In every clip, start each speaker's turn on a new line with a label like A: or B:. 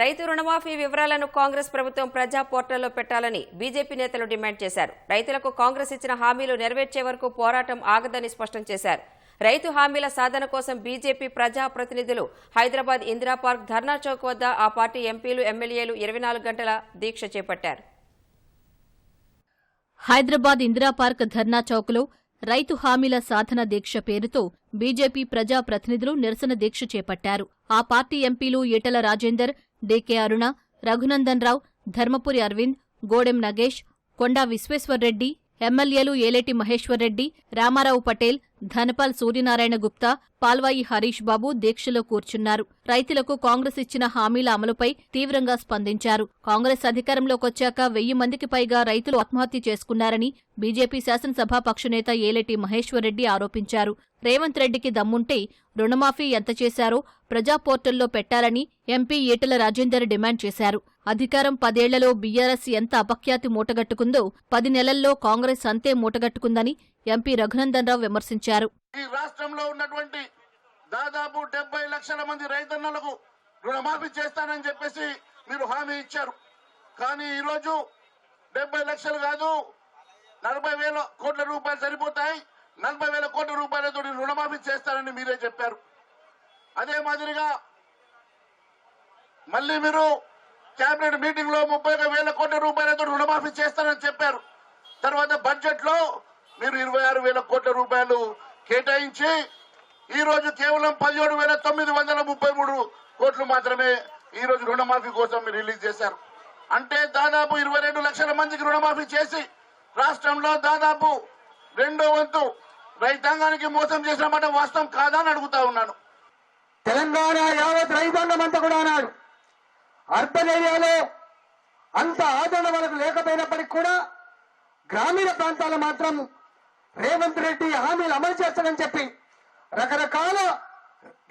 A: రైతు రుణమాఫీ వివరాలను కాంగ్రెస్ ప్రభుత్వం ప్రజా పోర్టల్లో పెట్టాలని బీజేపీ నేతలు డిమాండ్ చేశారు. రైతులకు కాంగ్రెస్ ఇచ్చిన హామీలు నెరవేర్చే వరకు పోరాటం ఆగదని స్పష్టం చేశారు. రైతు హామీల సాధన కోసం బీజేపీ ప్రజా ప్రతినిధులు హైదరాబాద్ ఇందిరా పార్క్ ధర్నా చౌక్ వద్ద ఆ పార్టీ ఎంపీలు ఎమ్మెల్యేలు ఇరవై నాలుగు గంటల దీక్ష చేపట్టారు.
B: హైదరాబాద్ ఇందిరా పార్క్ ధర్నా చౌక్లో రైతు హామీల సాధన దీక్ష పేరుతో బీజేపీ ప్రజా ప్రతినిధులు నిరసన దీక్ష చేపట్టారు. ఆ పార్టీ ఎంపీలు ఈటల రాజేందర్ డీకే అరుణ రఘునందన్ రావు ధర్మపురి అరవింద్ గోడెం నగేష్ కొండా విశ్వేశ్వర్రెడ్డి ఎమ్మెల్యేలు ఏలేటి మహేశ్వర్రెడ్డి రామారావు పటేల్ ధనపాల్ సూర్యనారాయణ గుప్తా పాల్వాయి హరీష్ బాబు దీక్షలో కూర్చున్నారు. రైతులకు కాంగ్రెస్ ఇచ్చిన హామీల అమలుపై తీవ్రంగా స్పందించారు. కాంగ్రెస్ అధికారంలోకొచ్చాక వెయ్యి మందికి పైగా రైతులు ఆత్మహత్య చేసుకున్నారని బీజేపీ శాసనసభాపక్ష నేత ఏలటి మహేశ్వర్రెడ్డి ఆరోపించారు. రేవంత్ రెడ్డికి దమ్ముంటే రుణమాఫీ ఎంత చేశారో ప్రజా పోర్టల్లో పెట్టాలని ఎంపీ ఈటల రాజేందర్ డిమాండ్ చేశారు. అధికారం పదేళ్ళలో బీఆర్ఎస్ ఎంత అపఖ్యాతి మూటగట్టుకుందో పది నెలల్లో కాంగ్రెస్ అంతే మూటగట్టుకుందని ఎంపీ రఘునందన్ రావు విమర్శించారు.
C: ఈ రాష్ట్రంలో ఉన్నటువంటి దాదాపు డెబ్బై లక్షల మంది రైతన్నలకు రుణమాఫీ చేస్తానని చెప్పేసి మీరు హామీ ఇచ్చారు. కానీ ఈరోజు డెబ్బై లక్షలు కాదు నలభై వేల కోట్ల రూపాయలు సరిపోతాయి. నలభై వేల కోట్ల రూపాయలతో రుణమాఫీ చేస్తారని మీరే చెప్పారు. అదే మాదిరిగా మళ్ళీ మీరు కేబినెట్ మీటింగ్లో ముప్పై వేల కోట్ల రూపాయలతో రుణమాఫీ చేస్తానని చెప్పారు. తర్వాత బడ్జెట్లో మీరు ఇరవై ఆరు వేల కోట్ల రూపాయలు కేటాయించి ఈ రోజు కేవలం పదిహేడు వేల తొమ్మిది వందల ముప్పై మూడు కోట్లు మాత్రమే ఈ రోజు రుణమాఫీ కోసం మీరు రిలీజ్ చేశారు. అంటే దాదాపు ఇరవై రెండు లక్షల మందికి రుణమాఫీ చేసి రాష్ట్రంలో దాదాపు రెండో వంతు రైతాంగానికి మోసం చేసిన మాట వాస్తవం కాదా అని అడుగుతా ఉన్నాను.
D: తెలంగాణ యావత్ రైతాంగం అంతా కూడా అన్నాడు. అర్బన్ ఏరియాలో అంత ఆదరణ వాళ్ళకు లేకపోయినప్పటికీ కూడా గ్రామీణ ప్రాంతాలు మాత్రం రేవంత్ రెడ్డి హామీలు అమలు చేస్తానని చెప్పి రకరకాల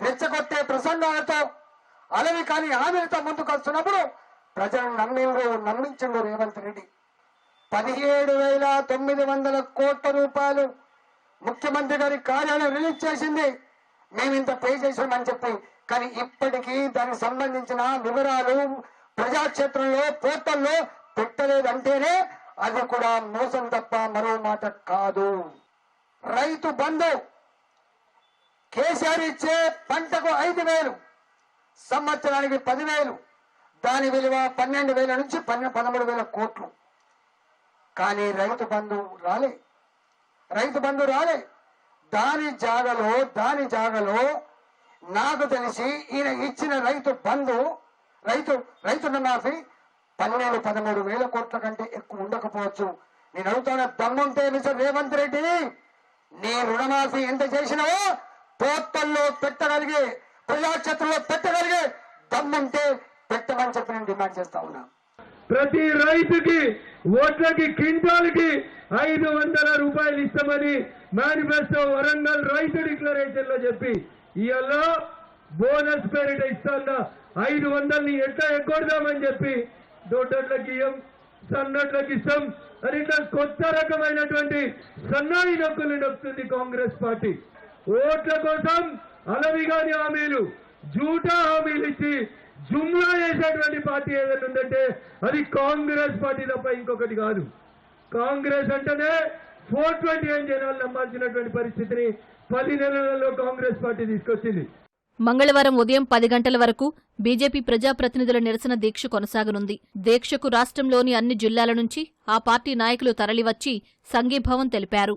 D: రెచ్చగొట్టే ప్రసంగాలతో అలవి కాని హామీలతో ముందుకు వస్తున్నప్పుడు ప్రజలను నమ్మిండ్రు నమ్మించిండు రేవంత్ రెడ్డి. పదిహేడు వేల తొమ్మిది వందల కోట్ల రూపాయలు ముఖ్యమంత్రి గారి కార్యాలయం రిలీజ్ చేసింది. మేము ఇంత పే చేసామని చెప్పి కానీ ఇప్పటికీ దానికి సంబంధించిన వివరాలు ప్రజాక్షేత్రంలో పోర్టల్లో పెట్టలేదంటేనే అది కూడా మోసం తప్ప మరో మాట కాదు. రైతు బంధు కేసీఆర్ ఇచ్చే పంటకు ఐదు వేలు సంవత్సరానికి పదివేలు దాని విలువ పన్నెండు వేల నుంచి పన్నె పదమూడు వేల కోట్లు. కానీ రైతు బంధు రాలే. రైతు బంధు రాలే. దాని జాగలో దాని జాగలో నాకు తెలిసి ఈయన ఇచ్చిన రైతు బంధు రైతు రైతు రుణమాఫీ పన్నెండు పదమూడు వేల కోట్ల కంటే ఎక్కువ ఉండకపోవచ్చు. నేను అడుగుతాన దమ్ముంటే మిస్టర్ రేవంత్ రెడ్డి నీ రుణమాఫీ ఎంత చేసినావో పోర్టల్లో పెట్టగలిగే ప్రజాక్షేత్రంలో పెట్టగలిగే దమ్ముంటే పెట్టమని చెప్పి నేను డిమాండ్ చేస్తా ఉన్నా.
E: ప్రతి రైతుకి ఓట్లకి క్వింటాల్కి ఐదు వందల రూపాయలు ఇస్తామని మేనిఫెస్టో వరంగల్ రైతు డిక్లరేషన్లో చెప్పి ఇవాళ బోనస్ పేరిట ఇస్తాన్న ఐదు వందల్ని ఎట్లా ఎగ్గొడదామని చెప్పి దొడ్డట్లకి ఇయ్యం సన్నట్లకి ఇస్తాం. అని ఇట్లా కొత్త రకమైనటువంటి సన్నాయి నొక్కులు నొక్కుతుంది కాంగ్రెస్ పార్టీ. ఓట్ల కోసం అలవిగాని హామీలు జూటా హామీలు ఇచ్చి జుమ్లా చేసేటువంటి పార్టీ ఏదైనా ఉందంటే అది కాంగ్రెస్ పార్టీ తప్ప ఇంకొకటి కాదు. కాంగ్రెస్ అంటేనే ఫోర్ ట్వంటీ ఏం జనాలు నమ్మాల్సినటువంటి పరిస్థితిని పది నెలలలో కాంగ్రెస్ పార్టీ తీసుకొచ్చింది.
B: మంగళవారం ఉదయం పది గంటల వరకు బీజేపీ ప్రజాప్రతినిధుల నిరసన దీక్ష కొనసాగనుంది. దీక్షకు రాష్ట్రంలోని అన్ని జిల్లాల నుంచి ఆ పార్టీ నాయకులు తరలివచ్చి సంఘీభావం తెలిపారు.